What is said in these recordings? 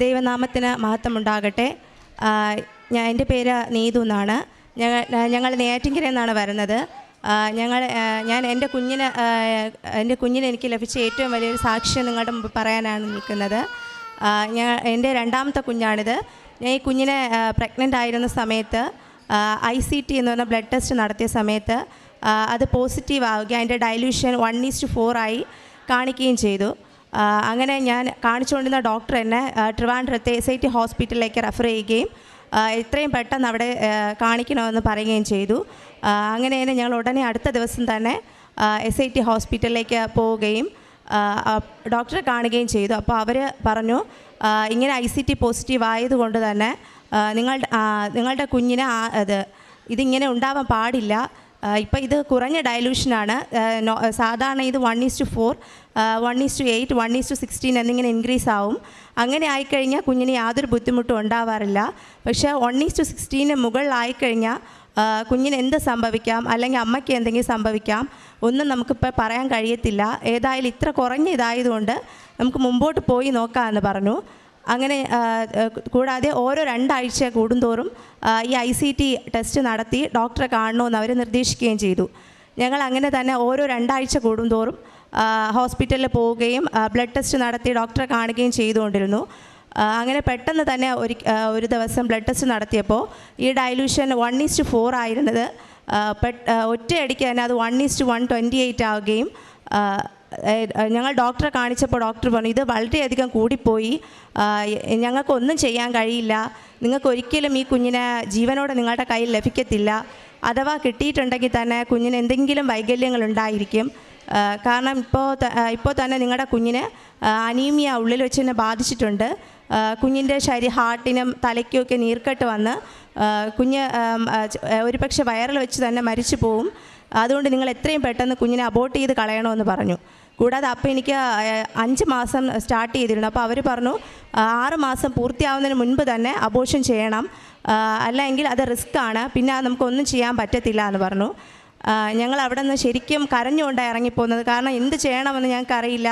ദൈവനാമത്തിന് മഹത്വമുണ്ടാകട്ടെ. ഞാൻ എന്റെ പേര് നീതു എന്നാണ്. ഞങ്ങൾ ഞങ്ങൾ നെയ്യാറ്റിൻകരയിൽ നിന്നാണ് വരുന്നത്. ഞങ്ങൾ ഞാൻ എന്റെ കുഞ്ഞിന് എന്റെ കുഞ്ഞിന് എനിക്ക് ലഭിച്ച ഏറ്റവും വലിയൊരു സാക്ഷ്യം നിങ്ങളുടെ മുമ്പ് പറയാനാണ് നിൽക്കുന്നത്. ഞാൻ എന്റെ രണ്ടാമത്തെ കുഞ്ഞാണിത്. ഞാൻ ഈ കുഞ്ഞിനെ പ്രഗ്നന്റ് ആയിരുന്ന സമയത്ത് ഐ സി ടി എന്ന് പറഞ്ഞ ബ്ലഡ് ടെസ്റ്റ് നടത്തിയ സമയത്ത് അത് പോസിറ്റീവ് ആവുകയും അതിന്റെ ഡൈല്യൂഷൻ വൺ ഈസ്റ്റ് ഫോർ ആയി കാണിക്കുകയും ചെയ്തു. അങ്ങനെ ഞാൻ കാണിച്ചുകൊണ്ടിരുന്ന ഡോക്ടർ എന്നെ ട്രിവാൻഡ്രത്തെ എസ് ഐ ടി ഹോസ്പിറ്റലിലേക്ക് റെഫർ ചെയ്യുകയും എത്രയും പെട്ടെന്ന് അവിടെ കാണിക്കണമെന്ന് പറയുകയും ചെയ്തു. അങ്ങനെ തന്നെ ഞങ്ങൾ ഉടനെ അടുത്ത ദിവസം തന്നെ എസ് ഐ ടി ഹോസ്പിറ്റലിലേക്ക് പോവുകയും ഡോക്ടറെ കാണുകയും ചെയ്തു. അപ്പോൾ അവർ പറഞ്ഞു ഇങ്ങനെ ഐ സി ടി പോസിറ്റീവ് ആയതുകൊണ്ട് തന്നെ നിങ്ങളുടെ നിങ്ങളുടെ കുഞ്ഞിനെ അത് ഇതിങ്ങനെ ഉണ്ടാവാൻ പാടില്ല. ഇപ്പം ഇത് കുറഞ്ഞ ഡയലൂഷനാണ് സാധാരണ ഇത് one is to four one is to eight one is to sixteen എന്നിങ്ങനെ ഇൻക്രീസ് ആവും. അങ്ങനെ ആയിക്കഴിഞ്ഞാൽ കുഞ്ഞിന് യാതൊരു ബുദ്ധിമുട്ടും ഉണ്ടാവാറില്ല. പക്ഷേ വൺ ഈസ് ടു സിക്സ്റ്റീന് മുകളിലായിക്കഴിഞ്ഞാൽ കുഞ്ഞിന് എന്ത് സംഭവിക്കാം? അല്ലെങ്കിൽ അമ്മയ്ക്ക് എന്തെങ്കിലും സംഭവിക്കാം? ഒന്നും നമുക്കിപ്പോൾ പറയാൻ കഴിയത്തില്ല. ഏതായാലും ഇത്ര കുറഞ്ഞ ഇതായതുകൊണ്ട് നമുക്ക് മുമ്പോട്ട് പോയി നോക്കാമെന്ന് പറഞ്ഞു. അങ്ങനെ കൂടാതെ ഓരോ രണ്ടാഴ്ച കൂടുന്തോറും ഈ ഐ സി ടി ടെസ്റ്റ് നടത്തി ഡോക്ടറെ കാണണമെന്ന് അവർ നിർദ്ദേശിക്കുകയും ചെയ്തു. ഞങ്ങൾ അങ്ങനെ തന്നെ ഓരോ രണ്ടാഴ്ച കൂടുന്തോറും ഹോസ്പിറ്റലിൽ പോവുകയും ബ്ലഡ് ടെസ്റ്റ് നടത്തി ഡോക്ടറെ കാണുകയും ചെയ്തുകൊണ്ടിരുന്നു. അങ്ങനെ പെട്ടെന്ന് തന്നെ ഒരു ഒരു ദിവസം ബ്ലഡ് ടെസ്റ്റ് നടത്തിയപ്പോൾ ഈ ഡൈലൂഷൻ വൺ ഈസ്റ്റ് ഫോർ ആയിരുന്നത്. പെ ഒറ്റയടിക്ക് തന്നെ അത് one is to one twenty eight ആവുകയും ഞങ്ങൾ ഡോക്ടറെ കാണിച്ചപ്പോൾ ഡോക്ടർ പറഞ്ഞു ഇത് വളരെയധികം കൂടിപ്പോയി. ഞങ്ങൾക്കൊന്നും ചെയ്യാൻ കഴിയില്ല. നിങ്ങൾക്ക് ഒരിക്കലും ഈ കുഞ്ഞിനെ ജീവനോടെ നിങ്ങളുടെ കയ്യിൽ ലഭിക്കത്തില്ല. അഥവാ കിട്ടിയിട്ടുണ്ടെങ്കിൽ തന്നെ കുഞ്ഞിന് എന്തെങ്കിലും വൈകല്യങ്ങൾ ഉണ്ടായിരിക്കും. കാരണം ഇപ്പോൾ ഇപ്പോൾ തന്നെ നിങ്ങളുടെ കുഞ്ഞിന് അനീമിയ ഉള്ളിൽ വെച്ച് തന്നെ ബാധിച്ചിട്ടുണ്ട്. കുഞ്ഞിന്റെ ശരി ഹാർട്ടിനും തലയ്ക്കുമൊക്കെ നീർക്കെട്ട് വന്ന് കുഞ്ഞ് ഒരുപക്ഷെ വയറിൽ വെച്ച് തന്നെ മരിച്ചു പോവും. അതുകൊണ്ട് നിങ്ങൾ എത്രയും പെട്ടെന്ന് കുഞ്ഞിനെ അബോട്ട് ചെയ്ത് കളയണമെന്ന് പറഞ്ഞു. കൂടാതെ അപ്പോൾ എനിക്ക് അഞ്ച് മാസം സ്റ്റാർട്ട് ചെയ്തിരുന്നു. അപ്പോൾ അവർ പറഞ്ഞു ആറ് മാസം പൂർത്തിയാവുന്നതിന് മുൻപ് തന്നെ അബോഷൻ ചെയ്യണം. അല്ലെങ്കിൽ അത് റിസ്ക് ആണ്. പിന്നെ നമുക്കൊന്നും ചെയ്യാൻ പറ്റത്തില്ല എന്ന് പറഞ്ഞു. ഞങ്ങൾ അവിടെ നിന്ന് ശരിക്കും കരഞ്ഞുകൊണ്ടാണ് ഇറങ്ങിപ്പോകുന്നത് കാരണം എന്ത് ചെയ്യണമെന്ന് ഞങ്ങൾക്കറിയില്ല.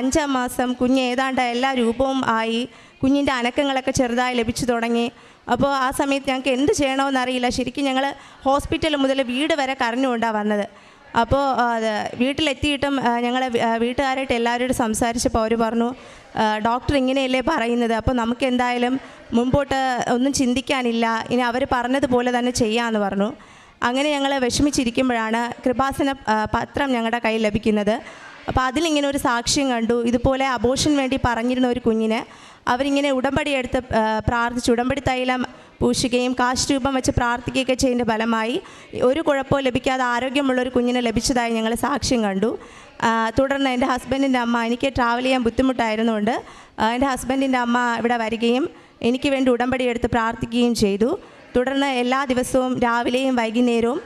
അഞ്ചാം മാസം കുഞ്ഞ് ഏതാണ്ട് എല്ലാ രൂപവും ആയി. കുഞ്ഞിന്റെ അനക്കങ്ങളൊക്കെ ചെറുതായി ലഭിച്ചു തുടങ്ങി. അപ്പോൾ ആ സമയത്ത് ഞങ്ങൾക്ക് എന്ത് ചെയ്യണമെന്നറിയില്ല ശരിക്കും ഞങ്ങൾ ഹോസ്പിറ്റൽ മുതൽ വീട് വരെ കരഞ്ഞുകൊണ്ടാണ് വന്നത്. അപ്പോൾ വീട്ടിലെത്തിയിട്ടും ഞങ്ങൾ വീട്ടുകാരായിട്ട് എല്ലാവരോടും സംസാരിച്ചപ്പോൾ അവർ പറഞ്ഞു ഡോക്ടർ ഇങ്ങനെയല്ലേ പറയുന്നത് അപ്പോൾ നമുക്ക് എന്തായാലും മുമ്പോട്ട് ഒന്നും ചിന്തിക്കാനില്ല ഇനി അവർ പറഞ്ഞതുപോലെ തന്നെ ചെയ്യാമെന്ന് പറഞ്ഞു. അങ്ങനെ ഞങ്ങൾ വിഷമിച്ചിരിക്കുമ്പോഴാണ് കൃപാസന പത്രം ഞങ്ങളുടെ കയ്യിൽ ലഭിക്കുന്നത്. അപ്പോൾ അതിലിങ്ങനെ ഒരു സാക്ഷ്യം കണ്ടു. ഇതുപോലെ അബോഷൻ വേണ്ടി പറഞ്ഞിരുന്ന ഒരു കുഞ്ഞിന് അവരിങ്ങനെ ഉടമ്പടി എടുത്ത് പ്രാർത്ഥിച്ചു. ഉടമ്പടി തൈലം പൂശുകയും കാശ് രൂപം വെച്ച് പ്രാർത്ഥിക്കുകയൊക്കെ ചെയ്യുന്ന ഫലമായി ഒരു കുഴപ്പവും ലഭിക്കാതെ ആരോഗ്യമുള്ളൊരു കുഞ്ഞിനെ ലഭിച്ചതായി ഞങ്ങൾ സാക്ഷ്യം കണ്ടു. തുടർന്ന് എന്റെ ഹസ്ബൻഡിന്റെ അമ്മ എനിക്ക് ട്രാവൽ ചെയ്യാൻ ബുദ്ധിമുട്ടായിരുന്നുകൊണ്ട് എന്റെ ഹസ്ബൻഡിന്റെ അമ്മ ഇവിടെ വരികയും എനിക്ക് വേണ്ടി ഉടമ്പടി എടുത്ത് പ്രാർത്ഥിക്കുകയും ചെയ്തു. തുടർന്ന് എല്ലാ ദിവസവും രാവിലെയും വൈകുന്നേരവും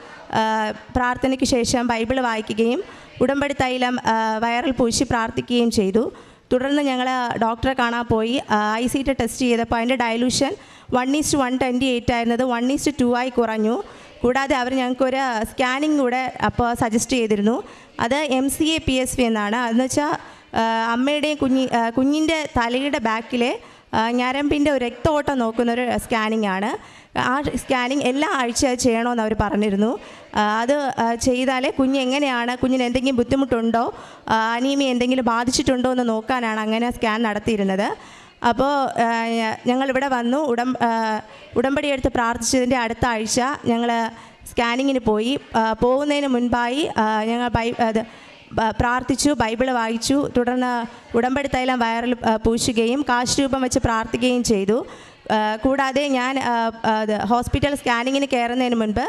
പ്രാർത്ഥനയ്ക്ക് ശേഷം ബൈബിൾ വായിക്കുകയും ഉടമ്പടി തൈലം വയറിൽ പൂശി പ്രാർത്ഥിക്കുകയും ചെയ്തു. തുടർന്ന് ഞങ്ങൾ ഡോക്ടറെ കാണാൻ പോയി. ഐ സി ടെസ്റ്റ് ചെയ്തപ്പോൾ അതിന്റെ dilution one is to one twenty eight ആയിരുന്നത് വൺ ഈസ്റ്റ് ടു ആയി കുറഞ്ഞു. കൂടാതെ അവർ ഞങ്ങൾക്കൊരു സ്കാനിങ് കൂടെ അപ്പോൾ സജസ്റ്റ് ചെയ്തിരുന്നു. അത് M C A P S V എന്നാണ്. അതെന്ന് വെച്ചാൽ അമ്മയുടെയും കുഞ്ഞി കുഞ്ഞിന്റെ തലയുടെ ബാക്കിലെ ഞരമ്പിന്റെ ഒരു രക്തഓട്ടം നോക്കുന്നൊരു സ്കാനിങ് ആണ്. ആ സ്കാനിങ് എല്ലാ ആഴ്ച ചെയ്യണമെന്ന് അവർ പറഞ്ഞിരുന്നു. അത് ചെയ്താലേ കുഞ്ഞ് എങ്ങനെയാണ് കുഞ്ഞിന് എന്തെങ്കിലും ബുദ്ധിമുട്ടുണ്ടോ അനീമി എന്തെങ്കിലും ബാധിച്ചിട്ടുണ്ടോ എന്ന് നോക്കാനാണ് അങ്ങനെ സ്കാൻ നടത്തിയിരുന്നത്. അപ്പോൾ ഞങ്ങളിവിടെ വന്നു. ഉടം ഉടമ്പടി എടുത്ത് പ്രാർത്ഥിച്ചതിന്റെ അടുത്ത ആഴ്ച ഞങ്ങൾ സ്കാനിങ്ങിന് പോയി. പോകുന്നതിന് മുൻപായി ഞങ്ങൾ ബൈ അത് പ്രാർത്ഥിച്ചു ബൈബിൾ വായിച്ചു. തുടർന്ന് ഉടമ്പടി തൈലം വയറിൽ പൂശുകയും കാശ് രൂപം വെച്ച് പ്രാർത്ഥിക്കുകയും ചെയ്തു. കൂടാതെ ഞാൻ ഹോസ്പിറ്റൽ സ്കാനിങ്ങിന് കയറുന്നതിന് മുൻപ്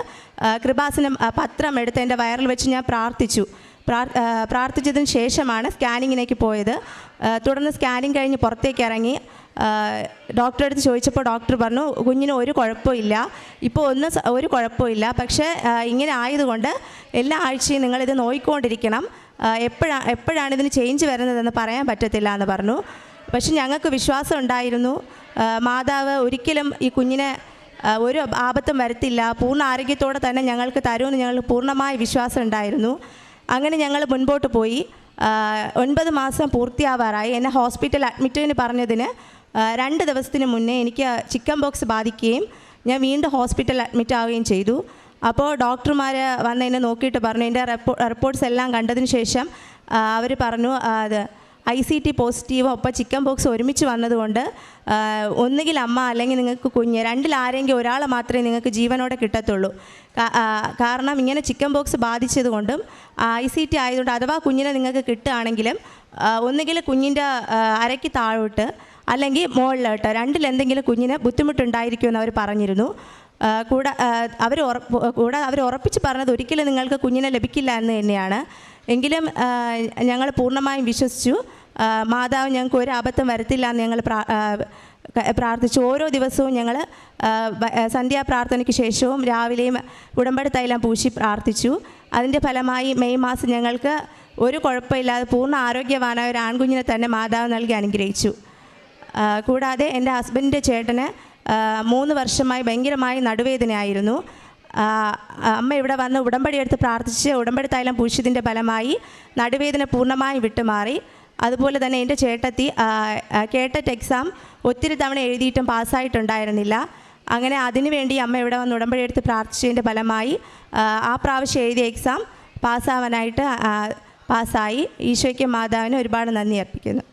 കൃപാസനം പത്രം എടുത്ത് എന്റെ വയറിൽ വെച്ച് ഞാൻ പ്രാർത്ഥിച്ചു. പ്രാർത്ഥിച്ചതിന് ശേഷമാണ് സ്കാനിങ്ങിലേക്ക് പോയത്. തുടർന്ന് സ്കാനിങ് കഴിഞ്ഞ് പുറത്തേക്ക് ഇറങ്ങി. ഡോക്ടറെ അടുത്ത് ചോദിച്ചപ്പോൾ ഡോക്ടർ പറഞ്ഞു കുഞ്ഞിന് ഒരു കുഴപ്പമില്ല ഇപ്പോൾ ഒന്ന് ഒരു കുഴപ്പമില്ല പക്ഷേ ഇങ്ങനെ ആയതുകൊണ്ട് എല്ലാ ആഴ്ചയും നിങ്ങളിത് നോയിക്കൊണ്ടിരിക്കണം. എപ്പോഴാണ് എപ്പോഴാണ് ഇതിന് ചേഞ്ച് വരുന്നതെന്ന് പറയാൻ പറ്റത്തില്ല എന്ന് പറഞ്ഞു. പക്ഷെ ഞങ്ങൾക്ക് വിശ്വാസം ഉണ്ടായിരുന്നു. മാതാവ് ഒരിക്കലും ഈ കുഞ്ഞിനെ ഒരു ആപത്തും വരത്തില്ല. പൂർണ ആരോഗ്യത്തോടെ തന്നെ ഞങ്ങൾക്ക് തരുമെന്ന് ഞങ്ങൾക്ക് പൂർണമായ വിശ്വാസം ഉണ്ടായിരുന്നു. അങ്ങനെ ഞങ്ങൾ മുൻപോട്ട് പോയി. ഒൻപത് മാസം പൂർത്തിയാവാറായി. എന്നെ ഹോസ്പിറ്റൽ അഡ്മിറ്റിന് പറഞ്ഞതിന് രണ്ട് ദിവസത്തിന് മുന്നേ എനിക്ക് ചിക്കൻ ബോക്സ് ബാധിക്കുകയും ഞാൻ വീണ്ടും ഹോസ്പിറ്റൽ അഡ്മിറ്റ് ആവുകയും ചെയ്തു. അപ്പോൾ ഡോക്ടർമാർ വന്ന് എന്നെ നോക്കിയിട്ട് പറഞ്ഞു. എന്റെ റിപ്പോ റിപ്പോർട്ട്സ് എല്ലാം കണ്ടതിന് ശേഷം അവർ പറഞ്ഞു അത് ഐ സി ടി പോസിറ്റീവും ഒപ്പം ചിക്കൻ ബോക്സ് ഒരുമിച്ച് വന്നതുകൊണ്ട് ഒന്നുകിൽ അമ്മ അല്ലെങ്കിൽ നിങ്ങൾക്ക് കുഞ്ഞ് രണ്ടിൽ ആരെങ്കിലും ഒരാളെ മാത്രമേ നിങ്ങൾക്ക് ജീവനോടെ കിട്ടത്തുള്ളൂ. കാരണം ഇങ്ങനെ ചിക്കൻ ബോക്സ് ബാധിച്ചതുകൊണ്ടും ഐ സി ടി ആയതുകൊണ്ട് അഥവാ കുഞ്ഞിനെ നിങ്ങൾക്ക് കിട്ടുകയാണെങ്കിലും ഒന്നുകിൽ കുഞ്ഞിന്റെ അരയ്ക്ക് താഴോട്ട് അല്ലെങ്കിൽ മുകളിലോട്ട് രണ്ടിലെന്തെങ്കിലും കുഞ്ഞിന് ബുദ്ധിമുട്ടുണ്ടായിരിക്കുമെന്ന് അവർ പറഞ്ഞിരുന്നു. കൂടെ അവർ കൂടെ അവർ ഉറപ്പിച്ച് പറഞ്ഞത് ഒരിക്കലും നിങ്ങൾക്ക് കുഞ്ഞിനെ ലഭിക്കില്ല എന്ന് തന്നെയാണ്. എങ്കിലും ഞങ്ങൾ പൂർണമായും വിശ്വസിച്ചു. മാതാവ് ഞങ്ങൾക്ക് ഒരു അബദ്ധം വരത്തില്ല എന്ന് ഞങ്ങൾ പ്രാർത്ഥിച്ചു. ഓരോ ദിവസവും ഞങ്ങൾ സന്ധ്യാപ്രാർത്ഥനയ്ക്ക് ശേഷവും രാവിലെയും ഉടമ്പടി തൈലം പൂശി പ്രാർത്ഥിച്ചു. അതിന്റെ ഫലമായി മെയ് മാസം ഞങ്ങൾക്ക് ഒരു കുഴപ്പമില്ലാതെ പൂർണ ആരോഗ്യവാനായ ഒരു ആൺകുഞ്ഞിനെ തന്നെ മാതാവ് നൽകി അനുഗ്രഹിച്ചു. കൂടാതെ എന്റെ ഹസ്ബൻഡിന്റെ ചേട്ടന് മൂന്ന് വർഷമായി ഭയങ്കരമായി നടുവേദനയായിരുന്നു. അമ്മ ഇവിടെ വന്ന് ഉടമ്പടി എടുത്ത് പ്രാർത്ഥിച്ച് ഉടമ്പടി തൈലം പൂശിയതിന്റെ ഫലമായി നടുവേദന പൂർണമായും വിട്ടുമാറി. അതുപോലെ തന്നെ എന്റെ ചേട്ടത്തി കേട്ടറ്റ് എക്സാം ഒത്തിരി തവണ എഴുതിയിട്ടും പാസ്സായിട്ടുണ്ടായിരുന്നില്ല. അങ്ങനെ അതിനുവേണ്ടി അമ്മ ഇവിടെ വന്ന് ഉടമ്പടി എടുത്ത് പ്രാർത്ഥിച്ചതിന്റെ ഫലമായി ആ, പ്രാവശ്യം എഴുതിയ എക്സാം പാസ്സാവാനായിട്ട് പാസ്സായി. ഈശോയ്ക്കും മാതാവിനും ഒരുപാട് നന്ദി അർപ്പിക്കുന്നു.